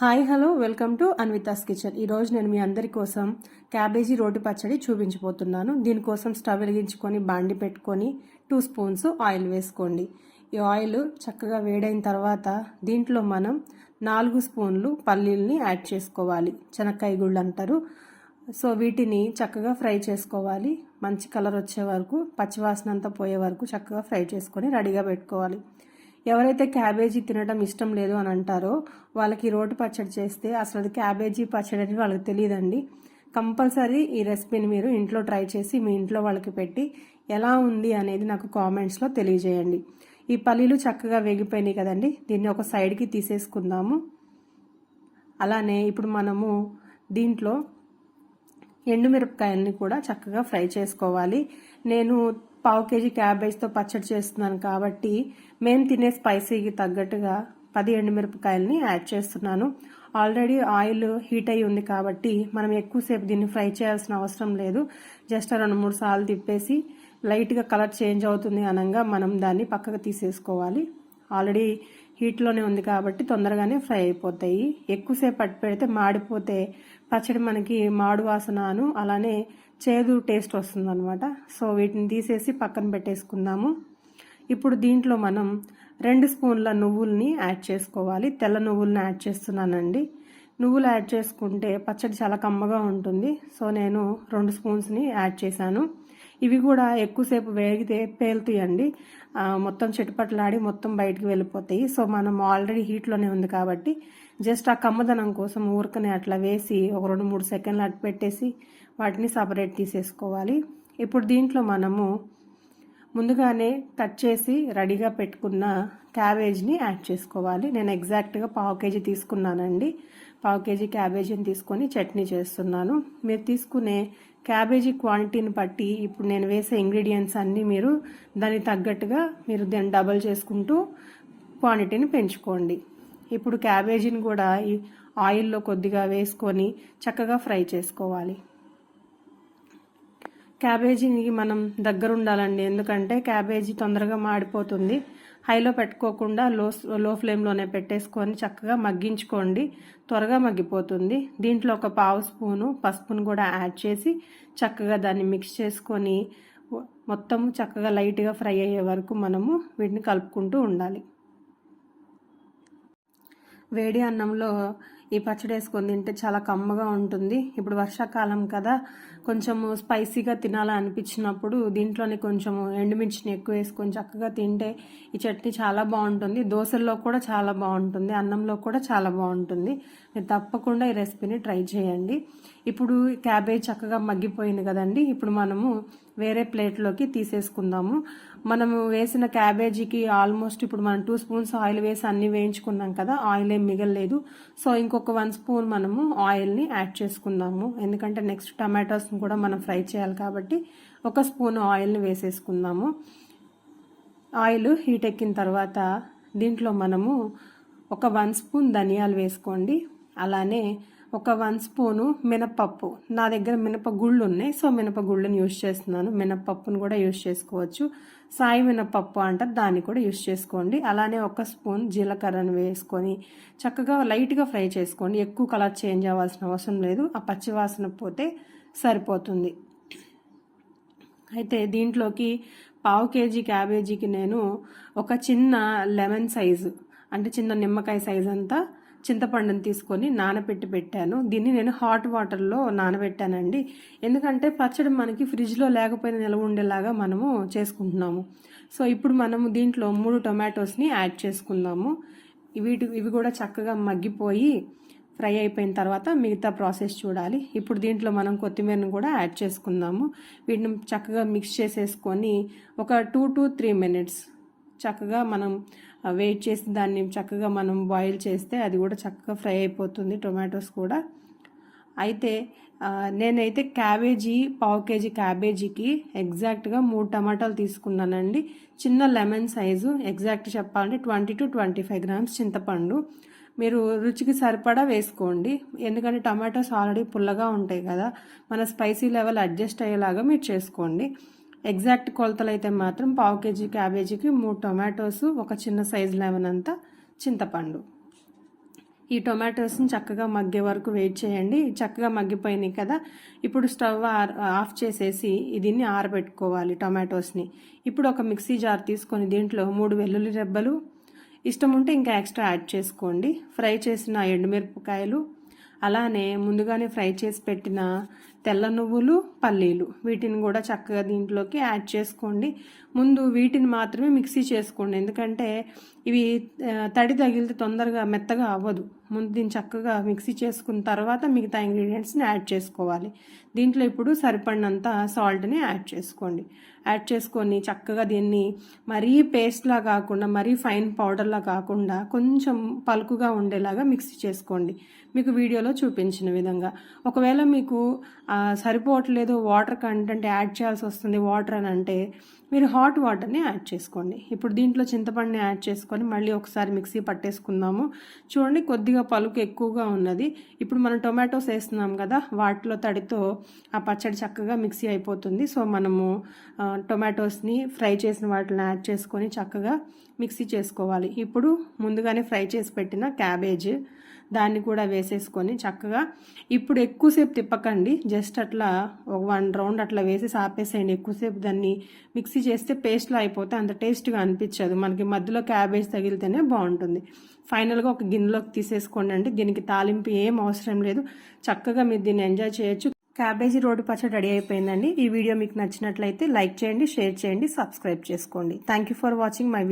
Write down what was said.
Hi hello welcome to Anvita's kitchen. ఈరోజు నేను మీ అందరి కోసం క్యాబేజీ రోటి పచ్చడి చూపించబోతున్నాను. దీనికోసం స్టవ్ వెలిగించుకొని బాండి పెట్టుకొని టూ స్పూన్స్ ఆయిల్ వేసుకోండి. ఈ ఆయిల్ చక్కగా వేడైన తర్వాత దీంట్లో మనం నాలుగు స్పూన్లు పల్లీల్ని యాడ్ చేసుకోవాలి. శనక్కాయ గుళ్ళు అంటారు. సో వీటిని చక్కగా ఫ్రై చేసుకోవాలి. మంచి కలర్ వచ్చే వరకు పచ్చివాసన అంతా పోయే వరకు చక్కగా ఫ్రై చేసుకొని రెడీగా పెట్టుకోవాలి. ఎవరైతే క్యాబేజీ తినడం ఇష్టం లేదు అని అంటారో వాళ్ళకి రోటి పచ్చడి చేస్తే అసలు అది క్యాబేజీ పచ్చడి అని వాళ్ళకి తెలియదండి. కంపల్సరీ ఈ రెసిపీని మీరు ఇంట్లో ట్రై చేసి మీ ఇంట్లో వాళ్ళకి పెట్టి ఎలా ఉంది అనేది నాకు కామెంట్స్లో తెలియజేయండి. ఈ పల్లీలు చక్కగా వేగిపోయినాయి కదండి. దీన్ని ఒక సైడ్కి తీసేసుకుందాము. అలానే ఇప్పుడు మనము దీంట్లో ఎండుమిరపకాయల్ని కూడా చక్కగా ఫ్రై చేసుకోవాలి. నేను పావు కేజీ క్యాబేజ్తో పచ్చడి చేస్తున్నాను కాబట్టి మేము తినే స్పైసీకి తగ్గట్టుగా పది ఎండుమిరపకాయలని యాడ్ చేస్తున్నాను. ఆల్రెడీ ఆయిల్ హీట్ అయి ఉంది కాబట్టి మనం ఎక్కువసేపు దీన్ని ఫ్రై చేయాల్సిన అవసరం లేదు. జస్ట్ రెండు మూడు సార్లు తిప్పేసి లైట్గా కలర్ చేంజ్ అవుతుంది అనగా మనం దాన్ని పక్కకు తీసేసుకోవాలి. ఆల్రెడీ హీట్లోనే ఉంది కాబట్టి తొందరగానే ఫ్రై అయిపోతాయి. ఎక్కువసేపు పట్టు పెడితే మాడిపోతే పచ్చడి మనకి మాడు వాసనను అలానే చేదు టేస్ట్ వస్తుందన్నమాట. సో వీటిని తీసేసి పక్కన పెట్టేసుకుందాము. ఇప్పుడు దీంట్లో మనం రెండు స్పూన్ల నువ్వుల్ని యాడ్ చేసుకోవాలి. తెల్ల నువ్వుల్ని యాడ్ చేస్తున్నానండి. నువ్వులు యాడ్ చేసుకుంటే పచ్చడి చాలా కమ్మగా ఉంటుంది. సో నేను రెండు స్పూన్స్ని యాడ్ చేశాను. ఇవి కూడా ఎక్కువసేపు వేగితే పేలుతాయండి. మొత్తం చెట్టుపట్లాడి మొత్తం బయటికి వెళ్ళిపోతాయి. సో మనం ఆల్రెడీ హీట్లోనే ఉంది కాబట్టి జస్ట్ ఆ కమ్మదనం కోసం ఊరకనే అట్లా వేసి ఒక రెండు మూడు సెకండ్లు అటు పెట్టేసి వాటిని సపరేట్ తీసేసుకోవాలి. ఇప్పుడు దీంట్లో మనము ముందుగానే కట్ చేసి రెడీగా పెట్టుకున్న క్యాబేజ్ని యాడ్ చేసుకోవాలి. నేను ఎగ్జాక్ట్గా పావు కేజీ తీసుకున్నానండి. పావు కేజీ క్యాబేజీని తీసుకొని చట్నీ చేస్తున్నాను. మీరు తీసుకునే క్యాబేజీ క్వాంటిటీని బట్టి ఇప్పుడు నేను వేసే ఇంగ్రీడియంట్స్ అన్నీ మీరు దానికి తగ్గట్టుగా మీరు దాన్ని డబల్ చేసుకుంటూ క్వాంటిటీని పెంచుకోండి. ఇప్పుడు క్యాబేజీని కూడా ఈ ఆయిల్లో కొద్దిగా వేసుకొని చక్కగా ఫ్రై చేసుకోవాలి. క్యాబేజీని మనం దగ్గర ఉండాలండి. ఎందుకంటే క్యాబేజీ తొందరగా మాడిపోతుంది. హైలో పెట్టుకోకుండా లో లో ఫ్లేమ్లోనే పెట్టేసుకొని చక్కగా మగ్గించుకోండి. త్వరగా మగ్గిపోతుంది. దీంట్లో ఒక పావు స్పూను పసుపును కూడా యాడ్ చేసి చక్కగా దాన్ని మిక్స్ చేసుకొని మొత్తం చక్కగా లైట్గా ఫ్రై అయ్యే వరకు మనము వీటిని కలుపుకుంటూ ఉండాలి. వేడి అన్నంలో ఈ పచ్చడి వేసుకొని తింటే చాలా కమ్మగా ఉంటుంది. ఇప్పుడు వర్షాకాలం కదా కొంచెము స్పైసీగా తినాలనిపించినప్పుడు దీంట్లోనే కొంచెము ఎండుమిర్చిని ఎక్కువ వేసుకొని చక్కగా తింటే ఈ చట్నీ చాలా బాగుంటుంది. దోశల్లో కూడా చాలా బాగుంటుంది అన్నంలో కూడా చాలా బాగుంటుంది. మీరు తప్పకుండా ఈ రెసిపీని ట్రై చేయండి. ఇప్పుడు క్యాబేజ్ చక్కగా మగ్గిపోయింది కదండి. ఇప్పుడు మనము వేరే ప్లేట్లోకి తీసేసుకుందాము. మనము వేసిన క్యాబేజీకి ఆల్మోస్ట్ ఇప్పుడు మనం టూ స్పూన్స్ ఆయిల్ వేసి అన్ని వేయించుకున్నాం కదా ఆయిల్ ఏం మిగలలేదు. సో ఇంకొక వన్ స్పూన్ మనము ఆయిల్ని యాడ్ చేసుకుందాము. ఎందుకంటే నెక్స్ట్ టమాటోస్ని కూడా మనం ఫ్రై చేయాలి కాబట్టి ఒక స్పూన్ ఆయిల్ని వేసేసుకుందాము. ఆయిల్ హీట్ ఎక్కిన తర్వాత దీంట్లో మనము ఒక వన్ స్పూన్ ధనియాలు వేసుకోండి. అలానే ఒక వన్ స్పూను మినపప్పు. నా దగ్గర మినపగుళ్ళు ఉన్నాయి సో మినపగుళ్ళని యూజ్ చేస్తున్నాను. మినపప్పును కూడా యూజ్ చేసుకోవచ్చు. సాయి మినపప్పు అంటారు దాన్ని కూడా యూజ్ చేసుకోండి. అలానే ఒక స్పూన్ జీలకర్రను వేసుకొని చక్కగా లైట్గా ఫ్రై చేసుకోండి. ఎక్కువ కలర్ చేంజ్ అవ్వాల్సిన అవసరం లేదు. ఆ పచ్చివాసన పోతే సరిపోతుంది. అయితే దీంట్లోకి పావు కేజీ క్యాబేజీకి నేను ఒక చిన్న లెమన్ సైజు అంటే చిన్న నిమ్మకాయ సైజ్ అంతా చింతపండుని తీసుకొని నానబెట్టి పెట్టాను. దీన్ని నేను హాట్ వాటర్లో నానబెట్టానండి. ఎందుకంటే పచ్చడి మనకి ఫ్రిడ్జ్లో లేకపోయినా నిల్వ ఉండేలాగా మనము చేసుకుంటున్నాము. సో ఇప్పుడు మనము దీంట్లో మూడు టొమాటోస్ని యాడ్ చేసుకుందాము. వీటి ఇవి కూడా చక్కగా మగ్గిపోయి ఫ్రై అయిపోయిన తర్వాత మిగతా ప్రాసెస్ చూడాలి. ఇప్పుడు దీంట్లో మనం కొత్తిమీరను కూడా యాడ్ చేసుకుందాము. వీటిని చక్కగా మిక్స్ చేసేసుకొని ఒక టూ టు త్రీ మినిట్స్ చక్కగా మనం వెయిట్ చేసి దాన్ని చక్కగా మనం బాయిల్ చేస్తే అది కూడా చక్కగా ఫ్రై అయిపోతుంది టొమాటోస్ కూడా. అయితే నేనైతే క్యాబేజీ పావు కేజీ క్యాబేజీకి ఎగ్జాక్ట్గా మూడు టమాటాలు తీసుకున్నానండి. చిన్న లెమన్ సైజు ఎగ్జాక్ట్ చెప్పాలంటే twenty two twenty five grams చింతపండు. మీరు రుచికి సరిపడా వేసుకోండి. ఎందుకంటే టమాటోస్ ఆల్రెడీ పుల్లగా ఉంటాయి కదా మన స్పైసీ లెవెల్ అడ్జస్ట్ అయ్యేలాగా మీరు చేసుకోండి. ఎగ్జాక్ట్ కొలతలు అయితే మాత్రం పావు కేజీ క్యాబేజీకి మూడు టొమాటోస్ ఒక చిన్న సైజు లెమన్ అంతా చింతపండు. ఈ టొమాటోస్ని చక్కగా మగ్గే వరకు వెయిట్ చేయండి. చక్కగా మగ్గిపోయినాయి కదా. ఇప్పుడు స్టవ్ ఆర్- ఆఫ్ చేసేసి దీన్ని ఆరబెట్టుకోవాలి టొమాటోస్ని. ఇప్పుడు ఒక మిక్సీ జార్ తీసుకొని దీంట్లో మూడు వెల్లుల్లి రెబ్బలు ఇష్టం ఉంటే ఇంకా ఎక్స్ట్రా యాడ్ చేసుకోండి. ఫ్రై చేసిన ఎండుమిరపకాయలు అలానే ముందుగానే ఫ్రై చేసి పెట్టిన తెల్ల నువ్వులు పల్లీలు. వీటిని కూడా చక్కగా దీంట్లోకి యాడ్ చేసుకోండి. ముందు వీటిని మాత్రమే మిక్సీ చేసుకోండి. ఎందుకంటే ఇవి తడి తగిలితే తొందరగా మెత్తగా అవ్వదు. ముందు దీన్ని చక్కగా మిక్సీ చేసుకున్న తర్వాత మిగతా ఇంగ్రీడియంట్స్ని యాడ్ చేసుకోవాలి. దీంట్లో ఇప్పుడు సరిపడినంత సాల్ట్ని యాడ్ చేసుకోండి. యాడ్ చేసుకొని చక్కగా దీన్ని మరీ పేస్ట్లా కాకుండా మరీ ఫైన్ పౌడర్లా కాకుండా కొంచెం పలుకుగా ఉండేలాగా మిక్సీ చేసుకోండి. మీకు వీడియోలో చూపించిన విధంగా. ఒకవేళ మీకు సరిపోవట్లేదు వాటర్ కంటెంట్ యాడ్ చేయాల్సి వస్తుంది వాటర్ అని అంటే మీరు హాట్ వాటర్ని యాడ్ చేసుకోండి. ఇప్పుడు దీంట్లో చింతపండుని యాడ్ చేసుకొని మళ్ళీ ఒకసారి మిక్సీ పట్టేసుకుందాము. చూడండి కొద్దిగా పలుకు ఎక్కువగా ఉన్నది. ఇప్పుడు మనం టొమాటోస్ వేస్తున్నాం కదా వాటిలో తడితో ఆ పచ్చడి చక్కగా మిక్సీ అయిపోతుంది. సో మనము టొమాటోస్ని ఫ్రై చేసిన వాటిని యాడ్ చేసుకొని చక్కగా మిక్సీ చేసుకోవాలి. ఇప్పుడు ముందుగానే ఫ్రై చేసి పెట్టిన క్యాబేజ్ దాన్ని కూడా వేసేసుకొని చక్కగా ఇప్పుడు ఎక్కువసేపు తిప్పకండి. జస్ట్ అట్లా ఒక వన్ రౌండ్ అట్లా వేసి ఆపేసేయండి. ఎక్కువసేపు దాన్ని మిక్సీ చేస్తే పేస్ట్లో అయిపోతే అంత టేస్ట్గా అనిపించదు. మనకి మధ్యలో క్యాబేజ్ తగిలితేనే బాగుంటుంది. ఫైనల్గా ఒక గిన్నెలోకి తీసేసుకోండి అండి. దీనికి తాలింపు ఏం అవసరం లేదు. చక్కగా మీరు దీన్ని ఎంజాయ్ చేయొచ్చు. క్యాబేజీ రోడ్డు పచ్చడి రెడీ అయిపోయిందండి. ఈ వీడియో మీకు నచ్చినట్లయితే లైక్ చేయండి షేర్ చేయండి సబ్స్క్రైబ్ చేసుకోండి. Thank you for watching my